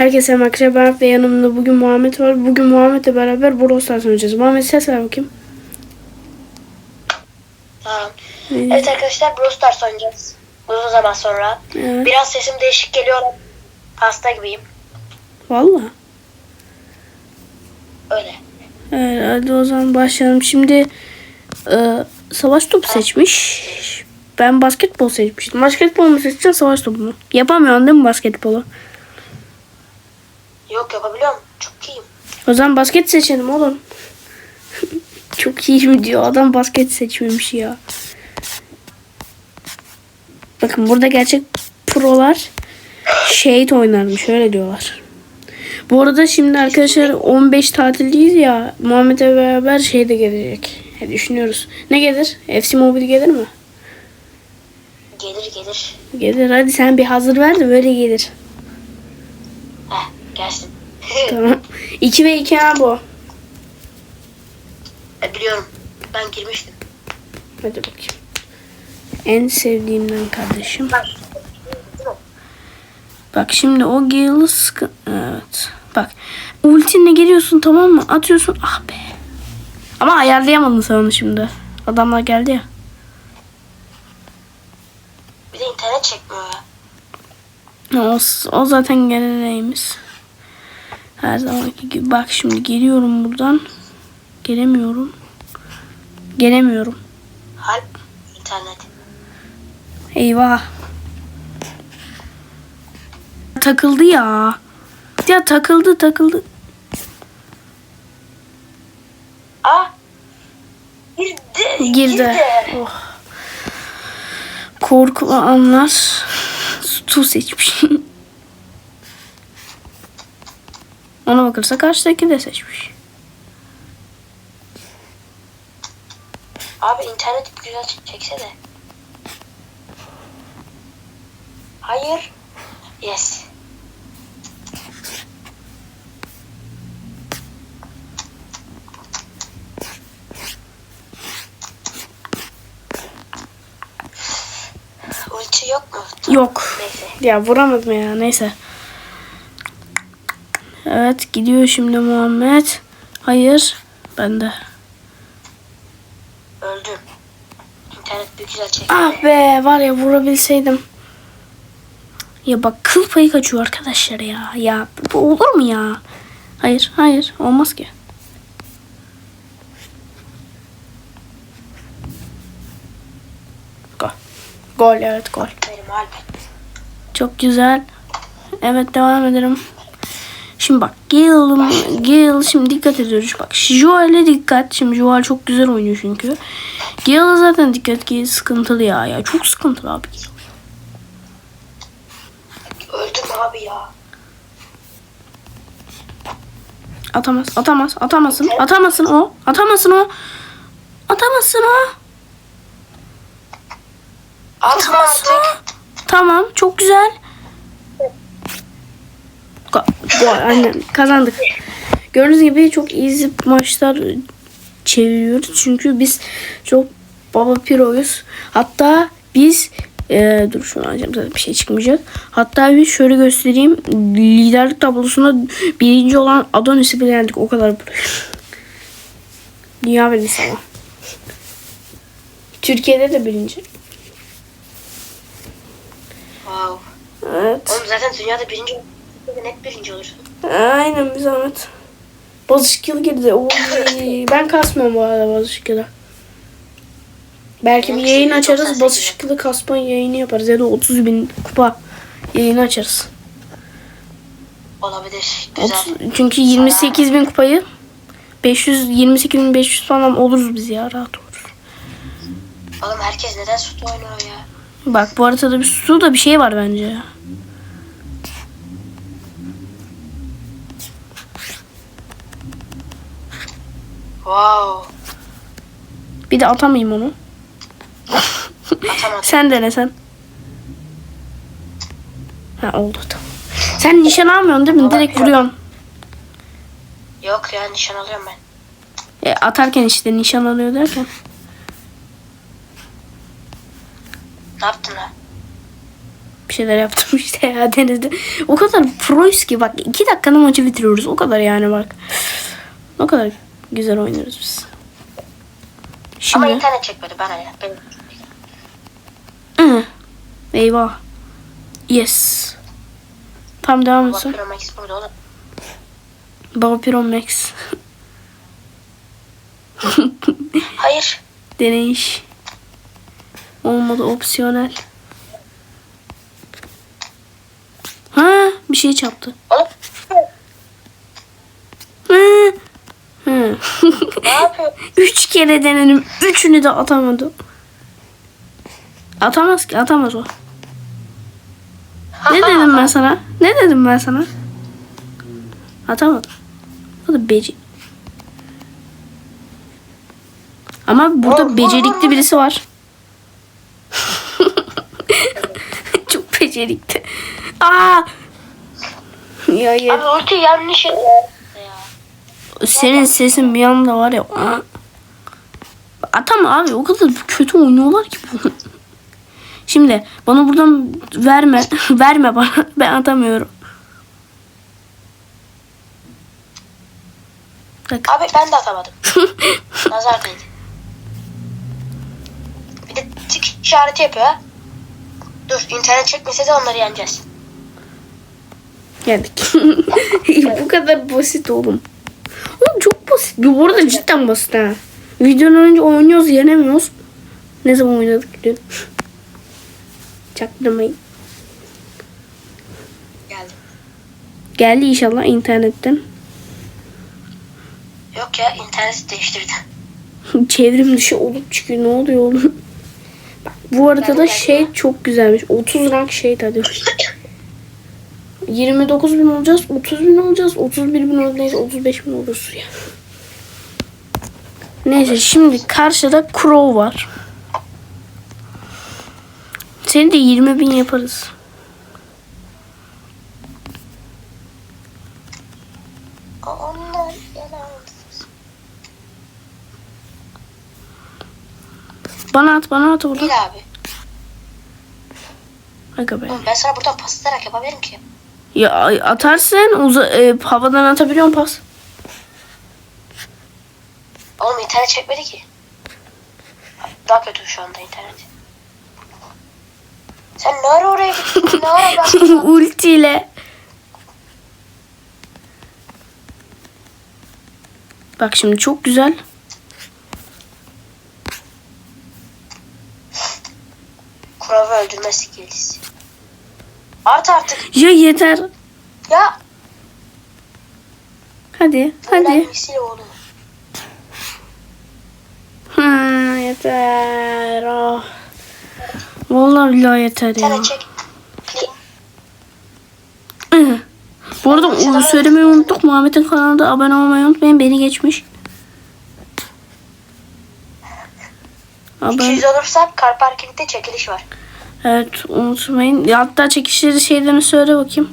Herkese merhaba ben ve yanımda bugün Muhammed var. Bugün Muhammed'le beraber Brawl Stars oynayacağız. Muhammed ses ver bakayım. Tamam. Ee, Evet arkadaşlar Brawl Stars oynayacağız. Uzun zaman sonra. Evet. Biraz sesim değişik geliyor. Hasta gibiyim. Valla. Öyle. Evet, hadi o zaman başlayalım. Şimdi e, savaş topu seçmiş. Ben basketbol seçmiştim. Basketbol mu seçeceğim savaş topu mu? Yapamıyorsun değil mi basketbolu? Yok yapabiliyorum. Çok iyiyim. O zaman basket seçelim oğlum. Çok iyi mi diyor. Adam basket seçmemiş ya. Bakın burada gerçek prolar şehit oynarmış. Öyle diyorlar. Bu arada şimdi arkadaşlar 15 tatildeyiz ya. Muhammed'le beraber şey de gelecek. Düşünüyoruz. Ne gelir? FC Mobile gelir mi? Gelir gelir. Gelir. Hadi sen bir hazır ver de böyle gelir. Gelsin. Tamam. 2 ve 2 ha bu. E, biliyorum. Ben girmiştim. Hadi bakayım. En sevdiğimden kardeşim. Bak. Şimdi o Gale'ı sıkı... Evet. Bak. Ultinle geliyorsun tamam mı? Atıyorsun. Ah be. Ama ayarlayamadın sen onu şimdi. Adamlar geldi ya. Bir de internet çekmiyor ya. O, o zaten geleneğimiz. Her zamanki gibi. Bak şimdi geliyorum buradan. Gelemiyorum. Gelemiyorum. Halp internet. Eyvah. Takıldı ya. Ya takıldı takıldı. Aa. Girdi. Girdi. Oh. Korkulu anlar. Su seçmiş. Ona bakırsa karşıdaki de seçmiş. Abi internet güzel çekse de. Hayır. Yes. Ulti yok mu? Yok. Neyse. Ya vuramadım ya neyse. Evet gidiyor şimdi Muhammed. Hayır. Ben de. Öldüm. İnternet bir güzel çekti. Ah be var ya vurabilseydim. Ya bak kıl payı kaçıyor arkadaşlar ya. Ya bu olur mu ya? Hayır hayır olmaz ki. Gol. Gol evet gol. Çok güzel. Evet devam ederim. Şimdi bak Gale, Gale şimdi dikkat ediyoruz. Bak Joel'e dikkat. Şimdi Joel çok güzel oynuyor çünkü. Gale'a zaten dikkat ki sıkıntılı ya. ya. Çok sıkıntılı abi. Öldüm abi ya. Atamaz, atamaz, atamasın, atamasın o, atamasın o, atamasın o, Atma atamasın o. Tamam, çok güzel. Go- Gol, aynen kazandık. Gördüğünüz gibi çok easy maçlar çeviriyoruz. Çünkü biz çok baba piroyuz. Hatta biz e, dur şunu alacağım zaten bir şey çıkmayacak. Hatta bir şöyle göstereyim. Liderlik tablosunda birinci olan Adonis'i bile yendik. O kadar. Dünya birincisi ama. Türkiye'de de birinci. Wow. Evet. Oğlum zaten dünyada birinci Türkiye'de net birinci olursun. Aynen bir zahmet. Bazı yıl girdi. Oy, ben kasmıyorum bu arada bazı yılı. Belki bir yayın açarız. 98 Bazı yılı kasma yayını yaparız. Ya da 30 bin kupa yayını açarız. Olabilir. Güzel. 30, çünkü 28 bin kupayı 500 28 bin 500 falan oluruz biz ya rahat oluruz. Oğlum herkes neden süt oynuyor ya? Bak bu haritada bir su da bir şey var bence Wow. Bir de atamayayım onu. Atamadım. Sen dene sen. Ha oldu tamam. Sen nişan almıyorsun değil mi? Direkt vuruyorsun. Yok ya nişan alıyorum ben. E, atarken işte nişan alıyor derken. Ne yaptın ha? bir şeyler yaptım işte ya denizde. O kadar proyuz ki bak iki dakikada maçı bitiriyoruz. O kadar yani bak. O kadar güzel oynuyoruz biz. Ama Şimdi. internet çekmedi bana ya. Benim. Hı. Eyvah. Yes. Tam devam etsin. Pro Max burada oğlum. Max. Hayır. Deneyiş. Olmadı opsiyonel. Ha bir şey çarptı. Oğlum. Hı. Ne? Üç kere denedim. Üçünü de atamadım. Atamaz ki atamaz o. Ne dedim ben sana? Ne dedim ben sana? Atamadım. O da beci. Ama burada becerikli birisi var. Çok becerikli. Aa! Ya ya. Abi ulti yanlış ya. Senin sesin bir anda var ya. aa. Atama abi o kadar kötü oynuyorlar ki bunu. Şimdi bana buradan verme. verme bana. Ben atamıyorum. Bak. Abi ben de atamadım. Nazar değdi. Bir de tik işareti yapıyor. Dur internet çekmese de onları yeneceğiz. Geldik. Bu kadar basit oğlum. Oğlum çok basit. Bu arada cidden basit ha. Videonun önce oynuyoruz yenemiyoruz. Ne zaman oynadık dün. Çaktırmayın. Geldim. Geldi inşallah internetten. Yok ya interneti değiştirdi. Çevrim dışı olup çıkıyor. Ne oluyor oğlum? Bak, bu arada da geldi şey ya. çok güzelmiş. 30 rank şey hadi. 29 bin olacağız, 30 bin olacağız, 31 bin olacağız, 35 bin oluruz ya. Neyse şimdi karşıda Crow var. Seni de 20 bin yaparız. Onlar. Bana at, bana at orada. Değil abi. Aga be. Oğlum ben sana buradan pas atarak yapabilirim ki. Ya atarsın, uza, e, havadan atabiliyorsun pas. Oğlum internet çekmedi ki. Daha kötü şu anda internet. Sen ne ara oraya gittin? Ne ara ben? Ultiyle. Bak şimdi çok güzel. Kuravı öldürme skillisi. Art artık. Ya yeter. Ya. Hadi, hadi. Ha, yeter. Ah. Vallahi billahi yeter ya. Bu arada onu söylemeyi unuttuk. Muhammed'in kanalına abone olmayı unutmayın. Beni geçmiş. Abone. 200 olursak car parking'de çekiliş var. Evet unutmayın. Ya hatta çekişleri şeylerini söyle bakayım.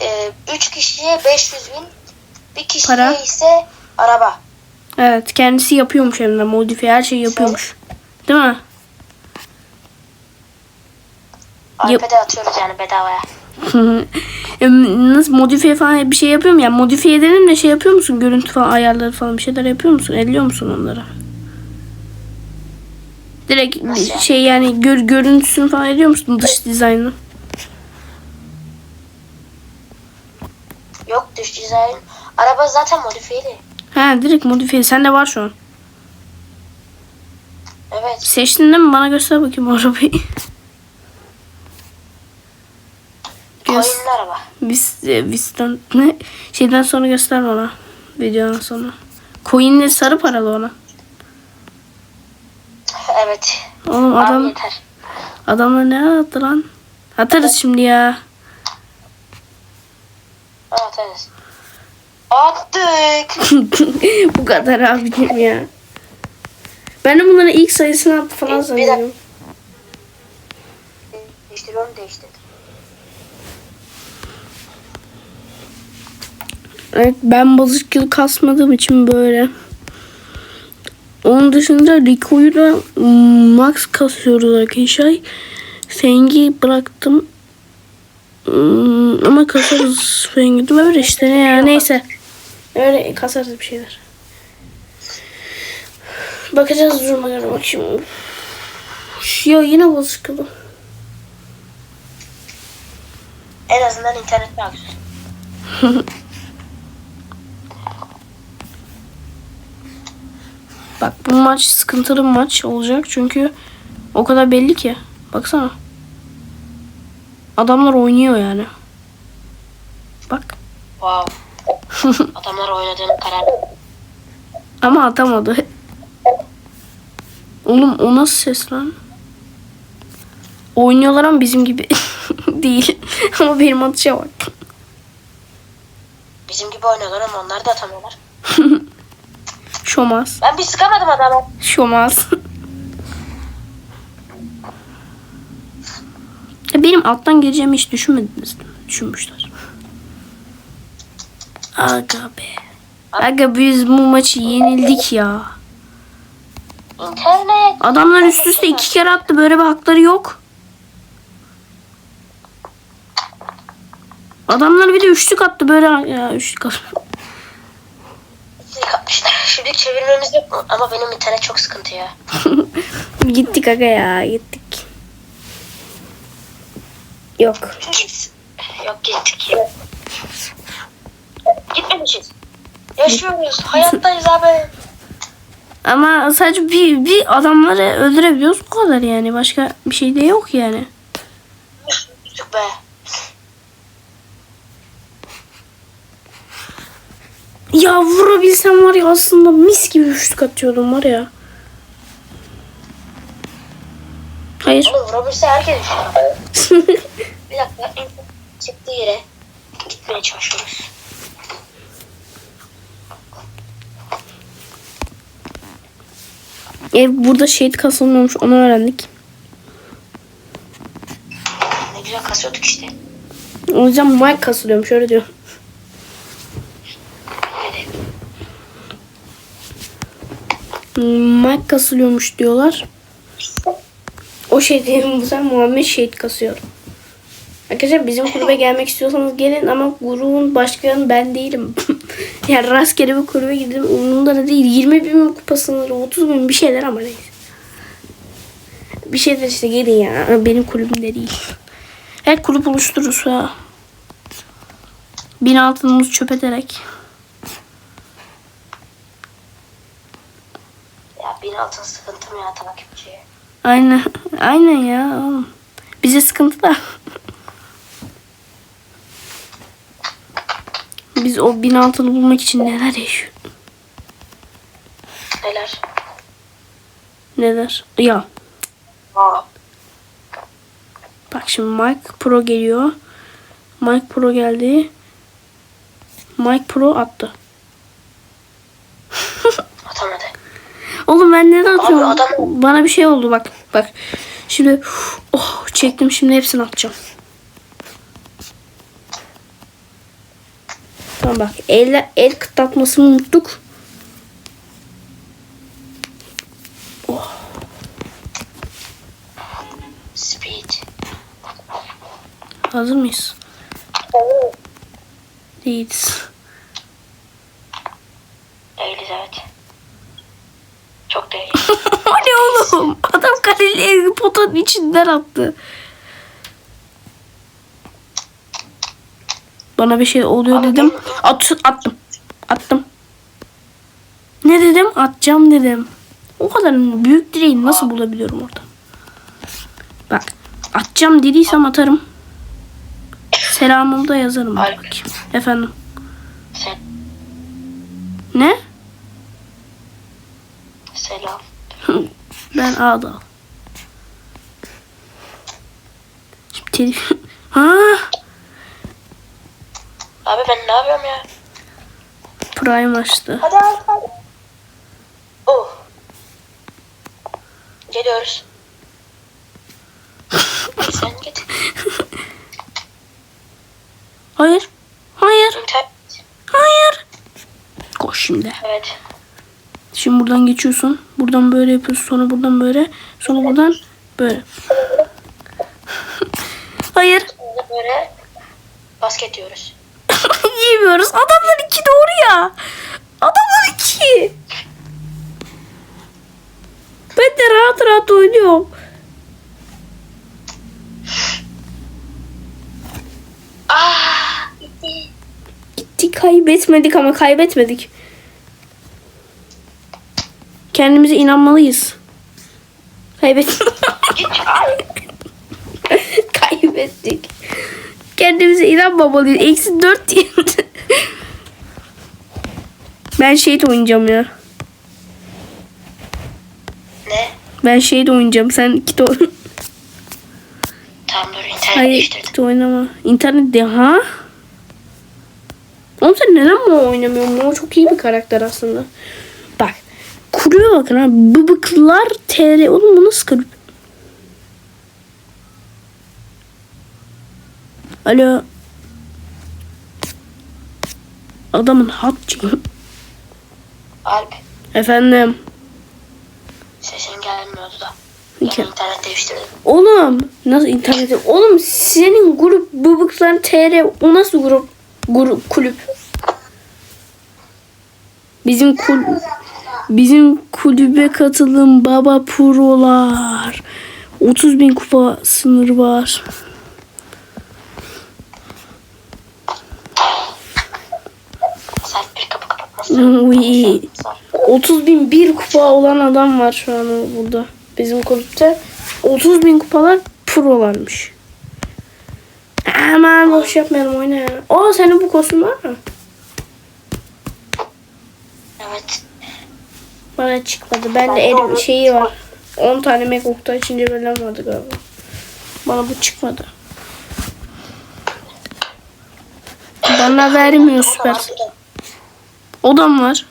Ee, 3 kişiye 500 bin. Bir kişiye Para. ise araba. Evet kendisi yapıyormuş hem de modifiye her şeyi yapıyormuş. Değil mi? Yap- iPad'e atıyoruz yani bedavaya. Em, Nasıl modifiye falan bir şey yapıyor mu? Yani modifiye edelim de şey yapıyor musun? Görüntü falan ayarları falan bir şeyler yapıyor musun? Ediyor musun onları? Direkt Nasıl şey yani gör, görüntüsünü falan ediyor musun? Dış dizaynı. Yok dış dizayn. Araba zaten modifiyeli. Ha direkt modifiye. Sende var şu an. Evet. Seçtin değil mi? Bana göster bakayım arabayı. Coin'li araba. biz, e, bizden ne? Şeyden sonra göster bana. Videodan sonra. Coin'li sarı paralı ona. Evet. Oğlum Abi adam yeter. adamlar ne attı lan? Atarız şimdi ya. Evet evet. Attık. Bu kadar abicim ya. Ben de bunların ilk sayısını attı falan Bir- zannediyorum. Değiştiriyorum değiştir. Evet ben balık yıl kasmadığım için böyle. Onun dışında Rico'yu da mm, max kasıyoruz arkadaşlar. Feng'i bıraktım. Ama kasarız Feng'i. Böyle işte ya neyse. Öyle kasarız bir şeyler. Bakacağız duruma göre bak şimdi. Ya yine bozuklu. En azından internet daha Bak bu maç sıkıntılı bir maç olacak çünkü o kadar belli ki. Baksana. Adamlar oynuyor yani. Bak. Wow. Adamlar oynadığını karar. Ama atamadı. Oğlum o nasıl ses lan? Oynuyorlar ama bizim gibi değil. ama benim atışa bak. Bizim gibi oynuyorlar ama onlar da atamıyorlar. Şomaz. Ben bir sıkamadım adamı. Şomaz. Benim alttan geleceğimi hiç düşünmediniz? Düşünmüşler. Aga be. Aga biz bu maçı yenildik ya. İnternet. Adamlar üst üste iki kere attı. Böyle bir hakları yok. Adamlar bir de üçlük attı böyle. Ya üçlük attı. İşte Şimdi çevirmemiz yok mu? Ama benim internet çok sıkıntı ya. gittik aga ya gittik. Yok. Git. Yok gittik ya. Gitmemişiz. Yaşıyoruz. Hayattayız abi. Ama sadece bir, bir adamları öldürebiliyoruz bu kadar yani. Başka bir şey de yok yani. Düştük be. Ya vurabilsem var ya aslında mis gibi üçlük atıyordum var ya. Hayır. Oğlum vurabilse herkes düşüyor. Bir dakika. Çıktığı yere gitmeye çalışıyoruz. Ev burada şehit kasılmıyormuş onu öğrendik. Ne güzel kasıyorduk işte. Yüzden Mike kasılıyormuş öyle diyor. Hadi. Hmm, Mike kasılıyormuş diyorlar. O şey diyelim bu sefer Muhammed şehit kasıyor. Arkadaşlar bizim kulübe gelmek istiyorsanız gelin ama grubun başkanı ben değilim. yani rastgele bir kulübe gidip umurumda da değil. 20 bin kupa sınırı 30 bin bir şeyler ama neyse. Bir şeyler işte gelin ya. Benim kulübümde değil. Her kulüp oluştururuz ha. Bin altınımızı çöp ederek. Bin altın sıkıntım ya takipçiye. Aynen. Aynen ya. oğlum. Bize sıkıntı da. Biz o bin altını bulmak için neler yaşıyoruz. Neler? Neler? Ya Aa. bak şimdi Mike Pro geliyor. Mike Pro geldi. Mike Pro attı. Atamadı. Oğlum ben neden Abi atıyorum? adam- Bana bir şey oldu bak. Bak. Şimdi oh çektim şimdi hepsini atacağım. Tamam bak. El, el kıtlatmasını unuttuk. Speed. Hazır mıyız? Değiliz. Değiliz evet. Çok değil. o ne oğlum? Kaleli potanın içinden attı. Bana bir şey oluyor dedim. benim- At, attım. Attım. Ne dedim? Atacağım dedim. O kadar büyük direği nasıl bulabiliyorum orada? Bak. Atacağım dediysem atarım. Selamımı da yazarım. Bakayım. Efendim. Sen Ne? selam. Ben A'da. al. Şimdi telif... Ha, Abi ben ne yapıyorum ya? Prime açtı. Hadi hadi. Oh. Geliyoruz. Sen git. Hayır. Hayır. İnternet. Hayır. Koş şimdi. Evet. Şimdi buradan geçiyorsun. Buradan böyle yapıyorsun. Sonra buradan böyle. Sonra buradan böyle. Hayır. Sonra böyle basket diyoruz. Yiyemiyoruz. Adamlar iki doğru ya. Adamlar iki. Ben de rahat rahat oynuyorum. Ah! Gitti. Gitti kaybetmedik ama kaybetmedik. Kendimize inanmalıyız. Kaybettik. Kaybettik. Kendimize inanmamalıyız. Eksi dört diye. ben şehit oynayacağım ya. Ne? Ben şehit oynayacağım. Sen kit oyna. Tamam dur internet Hayır değiştirdim. kit oynama. İnternet de ha? Oğlum sen neden Mo oynamıyorsun? Mo çok iyi bir karakter aslında. Bak. Kuruyor bakın ha. Bıbıklar TR. Oğlum bu nasıl kulüp? Alo. Adamın hatçıyım. Alp Efendim. sesin gelmiyordu da. İnternet değiştirdim. Oğlum nasıl internette? Oğlum senin grup bıbıklar TR o nasıl grup grup kulüp? Bizim kul bizim kulübe katılın baba prolar. 30 bin kupa sınırı var. Sen bir kapı kapatmasın. Uy. 30 bin bir kupa olan adam var şu an burada. Bizim kulüpte 30 bin kupalar prolarmış. Aman boş yapmayalım oyna ya. Aa senin bu kostüm var mı? Evet. Bana çıkmadı. Ben de elim şeyi var. 10 tane Megok'ta içince bölüm vardı galiba. Bana bu çıkmadı. Bana vermiyor süper. O da var. bu da. Odam var.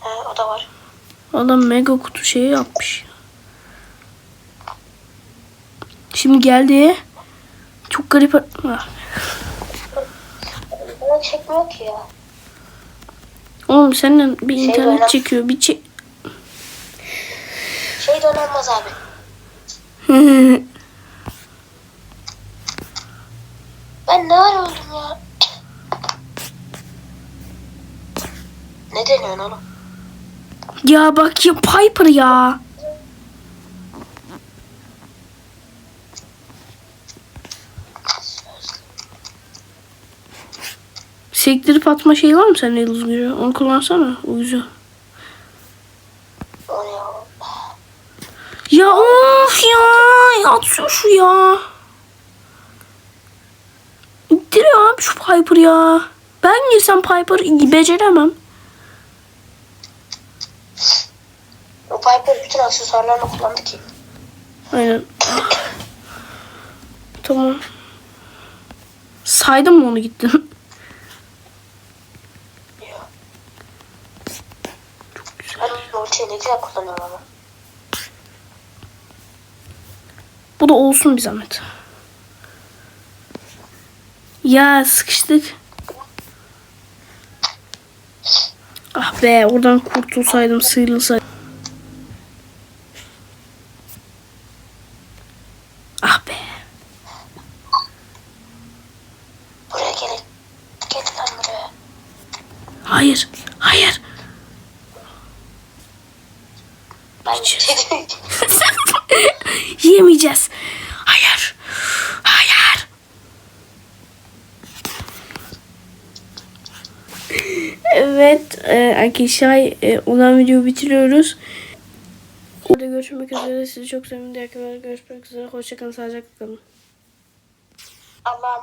He, o da var. Adam mega kutu şeyi yapmış. Şimdi geldi. Çok garip. Ah. Bana çekmiyor ki ya. Oğlum senden bir Şey internet böyle- çekiyor. Bir çek. Şey donanmaz abi. Ben ne ara öldüm ya? Ya bak ya Piper ya. Sektirip atma şeyi var mı sende yıldız gücü? Onu kullansana. O güzel. Ya of ya. Atıyor şu ya. İttiriyor abi şu Piper ya. Ben girsem Piper beceremem. O Bütün aksesuarlarını kullandı ki. Aynen. tamam. Saydın mı onu gittin? Ultiyi ne güzel kullanıyorum ama. Bu da olsun bir zahmet. Ya sıkıştık. Ah be oradan kurtulsaydım sıyrılsaydım. Ah be. Buraya gelin. Gelin lan buraya. Hayır. Hayır. Ben Yiyemeyeceğiz. Hayır. Hayır. Evet e, arkadaşlar e, olan videoyu bitiriyoruz. Burada görüşmek üzere. Sizi çok. Diğer görüşmek üzere. Hoşçakalın. Sağlıcakla kalın. Allah'ım